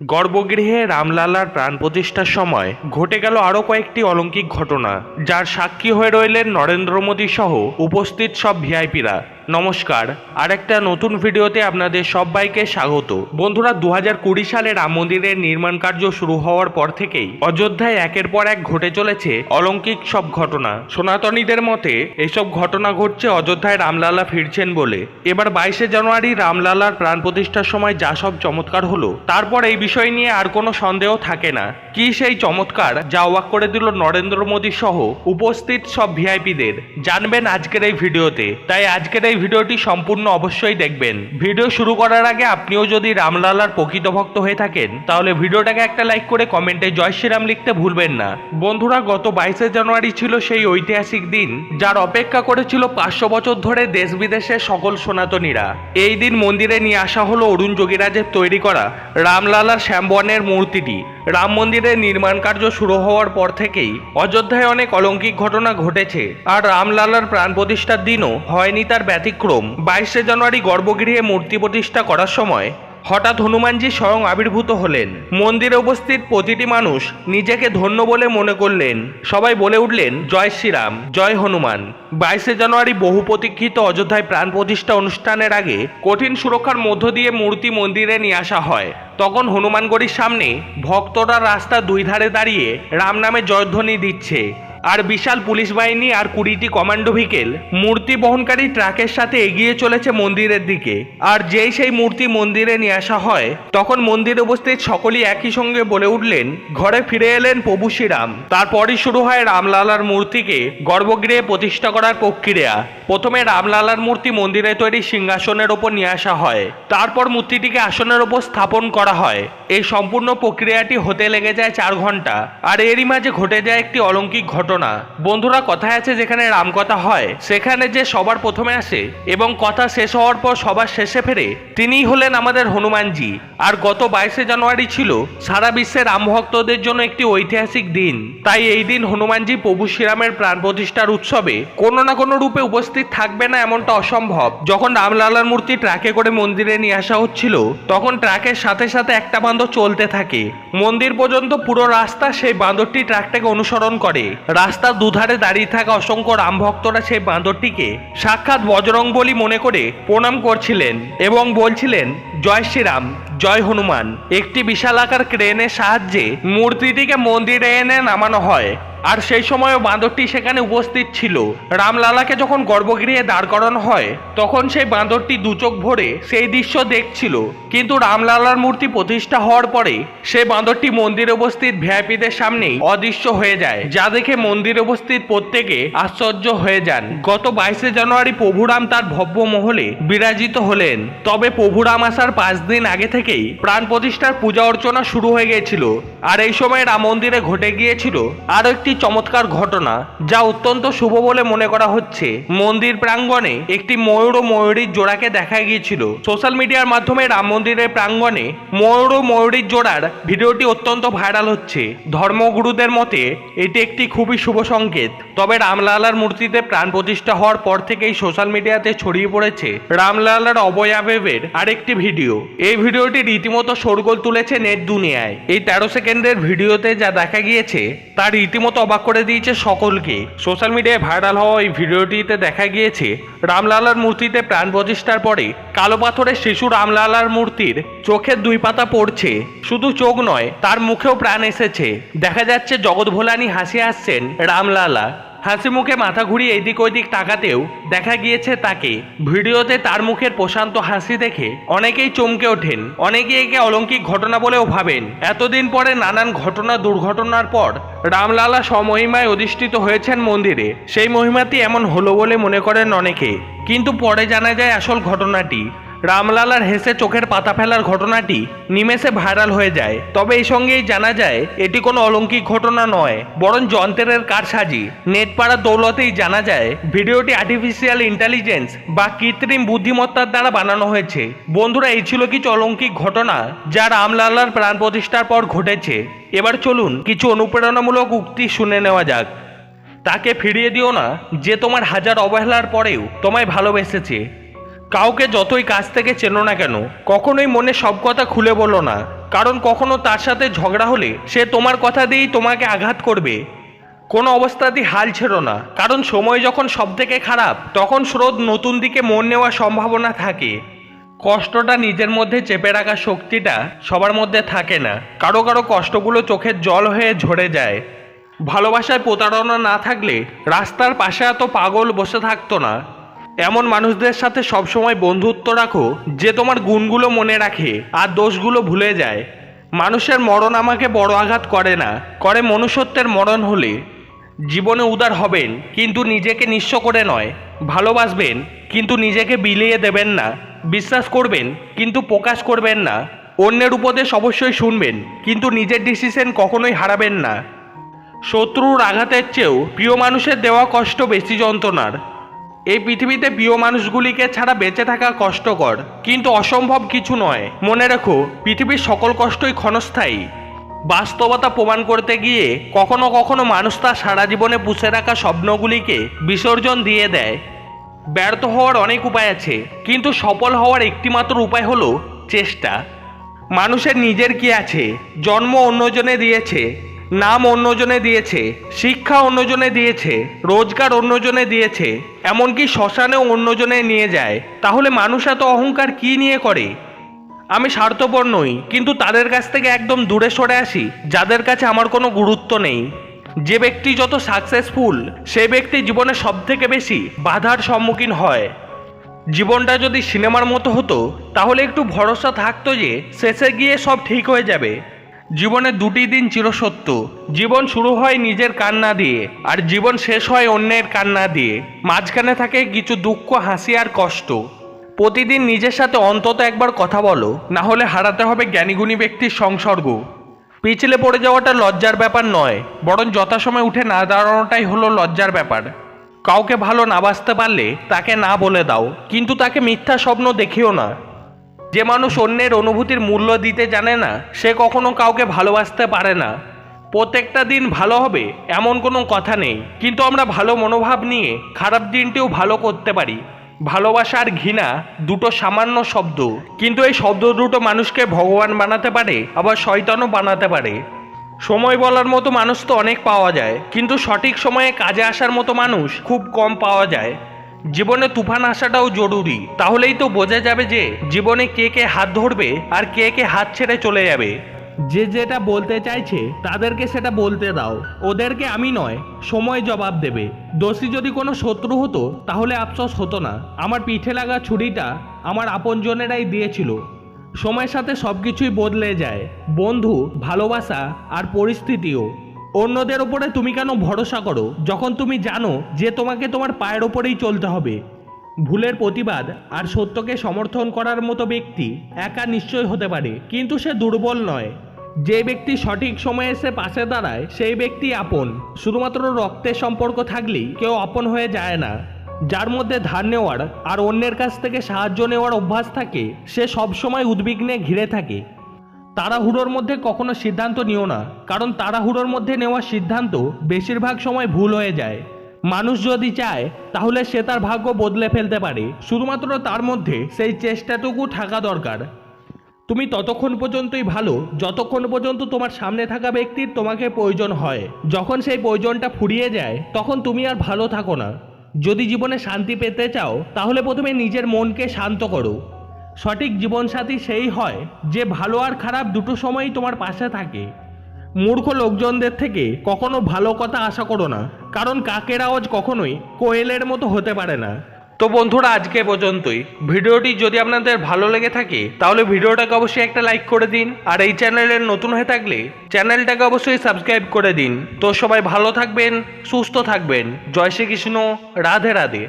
গর্ভগৃহে রামলালার প্রাণ প্রতিষ্ঠার সময় ঘটে গেল আরও কয়েকটি অলৌকিক ঘটনা, যার সাক্ষী হয়ে রইলেন নরেন্দ্র মোদী সহ উপস্থিত সব ভিআইপিরা। নমস্কার। আরেকটা নতুন ভিডিওতে আপনাদের সবাইকে স্বাগত। বন্ধুরা দু হাজার কুড়ি সালে রাম মন্দিরের নির্মাণ কার্য শুরু হওয়ার পর থেকেই অযোধ্যায় একের পর এক ঘটে চলেছে অলৌকিক সব ঘটনা। সনাতনীদের মতে এইসব ঘটনা ঘটছে অযোধ্যায় রামলালা ফিরছেন বলে। এবার বাইশে জানুয়ারি রামলালার প্রাণ প্রতিষ্ঠার সময় যা সব চমৎকার হলো, তারপর এই বিষয় নিয়ে আর কোনো সন্দেহ থাকে না। কি সেই চমৎকার, যা অবাক করে দিল নরেন্দ্র মোদী সহ উপস্থিত সব ভিআইপিদের। জানবেন আজকের এই ভিডিওতে। তাই আজকের এই ভিডিওটি সম্পূর্ণ অবশ্যই দেখবেন। ভিডিও শুরু করার আগে আপনিও যদি রামলালার প্রকৃত ভক্ত হয়ে থাকেন, তাহলে ভিডিওটাকে একটা লাইক করে কমেন্টে জয় শ্রীরাম লিখতে ভুলবেন না। বন্ধুরা, গত বাইশে জানুয়ারি ছিল সেই ঐতিহাসিক দিন, যার অপেক্ষা করেছিল পাঁচশো বছর ধরে দেশ বিদেশের সকল সনাতনীরা। এই দিন মন্দিরে নিয়ে আসা হলো অরুণ যোগীরাজের তৈরি করা রামলালার শ্যামবনের মূর্তিটি। রাম মন্দিরের নির্মাণ কার্য শুরু হওয়ার পর থেকেই অযোধ্যায় অনেক অলৌকিক ঘটনা ঘটেছে। আর রামলালার প্রাণ প্রতিষ্ঠার দিনও হয়নি তার ব্যতিক্রম। বাইশে জানুয়ারি গর্ভগৃহে মূর্তি প্রতিষ্ঠা করার সময় হঠাৎ হনুমানজি স্বয়ং আবির্ভূত হলেন। মন্দিরে উপস্থিত প্রতিটি মানুষ নিজেকে ধন্য বলে মনে করলেন। সবাই বলে উঠলেন, জয় শ্রীরাম, জয় হনুমান। বাইশে জানুয়ারি বহু প্রতীক্ষিত অযোধ্যায় প্রাণ প্রতিষ্ঠা অনুষ্ঠানের আগে কঠিন সুরক্ষার মধ্য দিয়ে মূর্তি মন্দিরে নিয়ে আসা হয়। তখন হনুমানগড়ির সামনে ভক্তরা রাস্তা দুই ধারে দাঁড়িয়ে রাম নামে জয়ধ্বনি দিচ্ছে। আর বিশাল পুলিশ বাহিনী আর কুড়িটি কমান্ডো ভিকেল মূর্তি বহনকারী ট্রাকের সাথে এগিয়ে চলেছে মন্দিরের দিকে। আর যেই সেই মূর্তি মন্দিরে নিয়ে আসা হয়, তখন মন্দিরে উপস্থিত সকলেই একই সঙ্গে বলে উঠলেন, ঘরে ফিরে এলেন প্রভু শ্রীরাম। তারপরই শুরু হয় রামলালার মূর্তিকে গর্ভগৃহে প্রতিষ্ঠা করার প্রক্রিয়া। প্রথমে রামলালার মূর্তি মন্দিরে তৈরি সিংহাসনের ওপর নিয়ে আসা হয়। তারপর মূর্তিটিকে আসনের ওপর স্থাপন করা হয়। এই সম্পূর্ণ প্রক্রিয়াটি হতে লেগে যায় চার ঘণ্টা। আর এরই মাঝে ঘটে যায় একটি অলৌকিক ঘটনা। বন্ধুরা, কথায় আছে যেখানে রামকথা হয়, সেখানে যে সবার প্রথমে আসে এবং কথা শেষ হওয়ার পর সবার শেষে ফেরে, তিনিই হলেন আমাদের হনুমানজি। আর গত বাইশে জানুয়ারি ছিল সারা বিশ্বের রামভক্তদের জন্য একটি ঐতিহাসিক দিন। তাই এই দিন হনুমানজি প্রভু শ্রীরামের প্রাণ প্রতিষ্ঠার উৎসবে কোনো না কোনো রূপে উপস্থিত থাকবে না এমনটা অসম্ভব। যখন রামলালার মূর্তি ট্রাকে করে মন্দিরে নিয়ে আসা হচ্ছিল, তখন ট্রাকের সাথে সাথে একটা বাঁদর চলতে থাকে। মন্দির পর্যন্ত পুরো রাস্তা সেই বাঁদরটি ট্রাকটাকে অনুসরণ করে। রাস্তার দুধারে দাঁড়িয়ে থাকা অসংখ্য রাম ভক্তরা সেই বাঁদরটিকে সাক্ষাৎ বজরং বলি মনে করে প্রণাম করছিলেন এবং বলছিলেন, জয় শ্রীরাম, জয় হনুমান। একটি বিশাল আকার ক্রেনের সাহায্যে মূর্তিটিকে মন্দিরে এনে নামানো হয়। আর সেই সময় বাঁদরটি সেখানে উপস্থিত ছিল। রামলালাকে যখন গর্ভগৃহে দাঁড় করানো হয়, তখন সেই বাঁদরটি দু চোখ ভরে সেই দৃশ্য দেখছিল। কিন্তু রামলালার মূর্তি প্রতিষ্ঠা হওয়ার পরে, সেই বাঁদরটি মন্দিরে উপস্থিত ভিআইপিদের সামনেই অদৃশ্য হয়ে যায়, যা দেখে মন্দিরে উপস্থিত প্রত্যেকে আশ্চর্য হয়ে যান। গত বাইশে জানুয়ারি প্রভুরাম তার ভব্য মহলে বিরাজিত হলেন। তবে প্রভুরাম আসার পাঁচ দিন আগে থেকেই প্রাণ প্রতিষ্ঠার পূজা অর্চনা শুরু হয়ে গিয়েছিল। আর এই সময় রাম মন্দিরে ঘটে গিয়েছিল আরও একটি চমৎকার ঘটনা যা অত্যন্ত শুভ বলে মনে করা হচ্ছে। মন্দির প্রাঙ্গণে একটি ময়ূর ও ময়ূরীর জোড়াকে দেখা গিয়েছিল। সোশ্যাল মিডিয়ার মাধ্যমে রাম মন্দিরের প্রাঙ্গণে ময়ূর ও ময়ূরীর জোড়ার ভিডিওটি অত্যন্ত ভাইরাল হচ্ছে। ধর্মগুরুদের মতে, এটি একটি খুবই শুভ সংকেত। তবে রামলালার মূর্তিতে প্রাণ প্রতিষ্ঠা হওয়ার পর থেকেই সোশ্যাল মিডিয়াতে ছড়িয়ে পড়েছে রামলালার অবয়াবের আরেকটি ভিডিও। এই ভিডিওটি রীতিমতো শোরগোল তুলেছে নেট দুনিয়ায়। এই তেরো সেকেন্ডের ভিডিওতে যা দেখা গিয়েছে, তা রীতিমতো অবাক করে দিয়েছে সকলকে। সোশ্যাল মিডিয়ায় ভাইরাল হওয়া এই ভিডিওটিতে দেখা গিয়েছে, রামলালার মূর্তিতে প্রাণ প্রতিষ্ঠার পরে কালো পাথরের শিশু রামলালার মূর্তির চোখের দুই পাতা পড়ছে। শুধু চোখ নয়, তার মুখেও প্রাণ এসেছে। দেখা যাচ্ছে জগৎ ভোলানি হাসি আসছেন রামলালা। হাসি মুখে মাথা ঘুরিয়ে এদিক ওইদিক তাকাতেও দেখা গিয়েছে তাকে। ভিডিওতে তার মুখের প্রশান্ত হাসি দেখে অনেকেই চমকে ওঠেন অনেকে একে অলৌকিক ঘটনা বলেও ভাবেন। এতদিন পরে নানান ঘটনা দুর্ঘটনার পর রামলালা সমহিমায় অধিষ্ঠিত হয়েছেন মন্দিরে। সেই মহিমাটি এমন হলো বলে মনে করেন অনেকে। কিন্তু পরে জানা যায় আসল ঘটনাটি রামলালার হেসে চোখের পাতা ফেলার ঘটনাটি নিমেষে ভাইরাল হয়ে যায়। তবে এই সঙ্গেই জানা যায়, এটি কোনো অলৌকিক ঘটনা নয়, বরং যন্ত্রের কারসাজি। নেট পাড়া দৌলতেই জানা যায়, ভিডিওটি আর্টিফিশিয়াল ইন্টেলিজেন্স বা কৃত্রিম বুদ্ধিমত্তার দ্বারা বানানো হয়েছে। বন্ধুরা, এই ছিল কিছু অলৌকিক ঘটনা যা রামলালার প্রাণ প্রতিষ্ঠার পর ঘটেছে। এবার চলুন কিছু অনুপ্রেরণামূলক উক্তি শুনে নেওয়া যাক। তাকে ফিরিয়ে দিও না, যে তোমার হাজার অবহেলার পরেও তোমায় ভালোবেসেছে। কাউকে যতই কাছ থেকে চেনো না কেন, কখনোই মনে সব কথা খুলে বলো না। কারণ কখনো তার সাথে ঝগড়া হলে সে তোমার কথা দিয়েই তোমাকে আঘাত করবে। কোনো অবস্থাতেই হাল ছেড়ো না। কারণ সময় যখন সব থেকে খারাপ, তখন স্রোত নতুন দিকে মন নেওয়ার সম্ভাবনা থাকে। কষ্টটা নিজের মধ্যে চেপে রাখার শক্তিটা সবার মধ্যে থাকে না। কারও কারও কষ্টগুলো চোখের জল হয়ে ঝরে যায়। ভালোবাসায় প্রতারণা না থাকলে রাস্তার পাশে এত পাগল বসে থাকতো না। এমন মানুষদের সাথে সবসময় বন্ধুত্ব রাখো যে তোমার গুণগুলো মনে রাখে আর দোষগুলো ভুলে যায়। মানুষের মরণ আমাকে বড় আঘাত করে না, করে মনুষ্যত্বের মরণ হলে। জীবনে উদার হবেন, কিন্তু নিজেকে নিঃস্ব করে নয়। ভালোবাসবেন, কিন্তু নিজেকে বিলিয়ে দেবেন না। বিশ্বাস করবেন, কিন্তু প্রকাশ করবেন না। অন্যের উপদেশ অবশ্যই শুনবেন, কিন্তু নিজের ডিসিশন কখনোই হারাবেন না। শত্রুর আঘাতের চেয়েও প্রিয় মানুষের দেওয়া কষ্ট বেশি যন্ত্রণার। এই পৃথিবীতে প্রিয় মানুষগুলিকে ছাড়া বেঁচে থাকা কষ্টকর, কিন্তু অসম্ভব কিছু নয়। মনে রেখো, পৃথিবীর সকল কষ্টই ক্ষণস্থায়ী। বাস্তবতা প্রমাণ করতে গিয়ে কখনো কখনো মানুষ তার সারা জীবনে পুষে রাখা স্বপ্নগুলিকে বিসর্জন দিয়ে দেয়। ব্যর্থ হওয়ার অনেক উপায় আছে, কিন্তু সফল হওয়ার একটিমাত্র উপায় হলো চেষ্টা। মানুষের নিজের কি আছে? জন্ম অন্যজনে দিয়েছে নাম অন্যজনে দিয়েছে, শিক্ষা অন্যজনে দিয়েছে, রোজগার অন্যজনে দিয়েছে, এমনকি শ্মশানেও অন্যজনে নিয়ে যায়, তাহলে মানুষ এত অহংকার কি নিয়ে করে? আমি স্বার্থপর নই, কিন্তু তাদের কাছ থেকে একদম দূরে সরে আসি, যাদের কাছে আমার কোনো গুরুত্ব নেই। যে ব্যক্তি যত সাকসেসফুল সে ব্যক্তি জীবনে সব থেকে বেশি বাধার সম্মুখীন হয়। জীবনটা যদি সিনেমার মতো হতো, তাহলে একটু ভরসা থাকতো যে শেষে গিয়ে সব ঠিক হয়ে যাবে। জীবনে দুটি দিন চিরসত্য। জীবন শুরু হয় নিজের কান্না দিয়ে, আর জীবন শেষ হয় অন্যের কান্না দিয়ে। মাঝখানে থাকে কিছু দুঃখ, হাসি আর কষ্ট। প্রতিদিন নিজের সাথে অন্তত একবার কথা বলো, না হলে হারাতে হবে জ্ঞানীগুণী ব্যক্তির সংসর্গ। পিছলে পড়ে যাওয়াটা লজ্জার ব্যাপার নয়, বরং যথাসময় উঠে না দাঁড়ানোটাই হলো লজ্জার ব্যাপার। কাউকে ভালো না বাসতে পারলে তাকে না বলে দাও, কিন্তু তাকে মিথ্যা স্বপ্ন দেখিও না। যে মানুষ অন্যের অনুভূতির মূল্য দিতে জানে না, সে কখনো কাউকে ভালোবাসতে পারে না। প্রত্যেকটা দিন ভালো হবে এমন কোনো কথা নেই। কিন্তু আমরা ভালো মনোভাব নিয়ে খারাপ দিনটিও ভালো করতে পারি। ভালোবাসা আর ঘৃণা দুটো সামান্য শব্দ। কিন্তু এই শব্দ দুটো মানুষকে ভগবান বানাতে পারে, আবার শয়তানও বানাতে পারে। সময় বলার মতো মানুষ তো অনেক পাওয়া যায়, কিন্তু সঠিক সময়ে কাজে আসার মতো মানুষ খুব কম পাওয়া যায়। জীবনে তুফান আসাটাও জরুরি। তাহলেই তো বোঝা যাবে যে জীবনে কে কে হাত ধরবে আর কে কে হাত ছেড়ে চলে যাবে। যে যেটা বলতে চাইছে, তাদেরকে সেটা বলতে দাও। ওদেরকে আমি নয়, সময় জবাব দেবে। দোষী যদি কোনো শত্রু হতো, তাহলে আফসোস হতো না। আমার পিঠে লাগা ছুরিটা আমার আপনজনেরাই দিয়েছিল। সময়ের সাথে সব কিছুই বদলে যায়। বন্ধু, ভালোবাসা আর পরিস্থিতিও। অন্যদের ওপরে তুমি কেন ভরসা করো? যখন তুমি জানো যে তোমাকে তোমার পায়ের ওপরেই চলতে হবে। ভুলের প্রতিবাদ আর সত্যকে সমর্থন করার মতো ব্যক্তি একা নিশ্চয় হতে পারে, কিন্তু সে দুর্বল নয়। যে ব্যক্তি সঠিক সময়ে এসে পাশে দাঁড়ায়, সেই ব্যক্তি আপন। শুধুমাত্র রক্তের সম্পর্ক থাকলেই কেউ আপন হয়ে যায় না। যার মধ্যে ধার নেওয়ার আর অন্যের কাছ থেকে সাহায্য নেওয়ার অভ্যাস থাকে, সে সবসময় উদ্বিগ্নে ঘিরে থাকে। তাড়াহুড়োর মধ্যে কখনো সিদ্ধান্ত নিও না, কারণ তাড়াহুড়োর মধ্যে নেওয়া সিদ্ধান্ত বেশিরভাগ সময় ভুল হয়ে যায়। মানুষ যদি চায়, তাহলে সে তার ভাগ্য বদলে ফেলতে পারে। শুধুমাত্র তার মধ্যে সেই চেষ্টাটুকু থাকা দরকার। তুমি ততক্ষণ পর্যন্তই ভালো, যতক্ষণ পর্যন্ত তোমার সামনে থাকা ব্যক্তির তোমাকে প্রয়োজন হয়। যখন সেই প্রয়োজনটা ফুরিয়ে যায়, তখন তুমি আর ভালো থাকো না। যদি জীবনে শান্তি পেতে চাও, তাহলে প্রথমে নিজের মনকে শান্ত করো। সঠিক জীবনসাথী সেই হয় যে ভালো আর খারাপ দুটো সময়ই তোমার পাশে থাকে। মূর্খ লোকজনদের থেকে কখনো ভালো কথা আশা করো না, কারণ কাকের আওয়াজ কখনোই কোয়েলের মতো হতে পারে না। তো বন্ধুরা, আজকে পর্যন্তই। ভিডিওটি যদি আপনাদের ভালো লেগে থাকে, তাহলে ভিডিওটাকে অবশ্যই একটা লাইক করে দিন, আর এই চ্যানেলের নতুন হয়ে থাকলে চ্যানেলটাকে অবশ্যই সাবস্ক্রাইব করে দিন। তো সবাই ভালো থাকবেন, সুস্থ থাকবেন। জয় শ্রীকৃষ্ণ, রাধে রাধে।